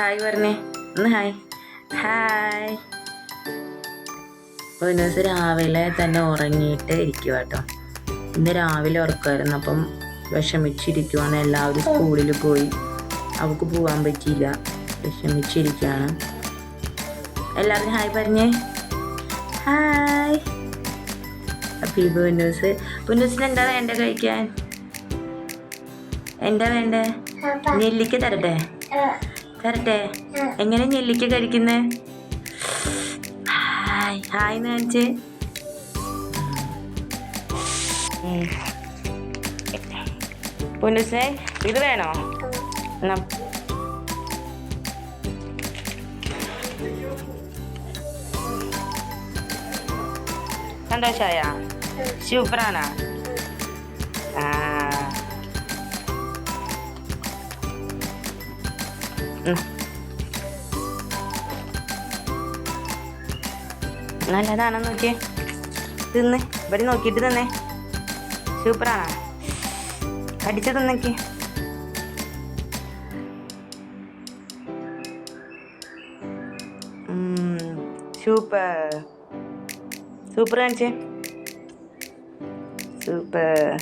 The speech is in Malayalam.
ഹായ് പറഞ്ഞേ. ഒന്ന് ഹായ്. ഹായ്. ഒരു ദിവസം രാവിലെ തന്നെ ഉറങ്ങിയിട്ട് ഇരിക്കുക കേട്ടോ ഇന്ന് രാവിലെ ഉറക്കമായിരുന്നു അപ്പം വിഷമിച്ചിരിക്കുവാണ്. എല്ലാവരും സ്കൂളിൽ പോയി. അവൾക്ക് പോകാൻ പറ്റിയില്ല. വിഷമിച്ചിരിക്കുകയാണ് എല്ലാവരും ഹായ് പറഞ്ഞേ. ഹായ്. അപ്പോൾ ഈ പുന്നൂസ് പുന്നൂസിന് എന്താ വേണ്ട കഴിക്കാൻ? എന്താ വേണ്ടേ? നെല്ലിക്ക തരട്ടെ? തരട്ടെ എങ്ങനെ നെല്ലിക്ക കഴിക്കുന്നേ? ഹായ് ഹായ് പുന്നൂസേ ഇത് വേണോ? സന്തോഷായ സൂപ്പറാണോ. നല്ലതാണെന്ന് നോക്കിയേ. തിന്ന്. ഇവിടെ നോക്കിയിട്ട് തന്നെ. സൂപ്പറാണോ. കടിച്ചു തിന്നേക്ക് സൂപ്പർ. സൂപ്പർ കാണിച്ചേ. സൂപ്പർ.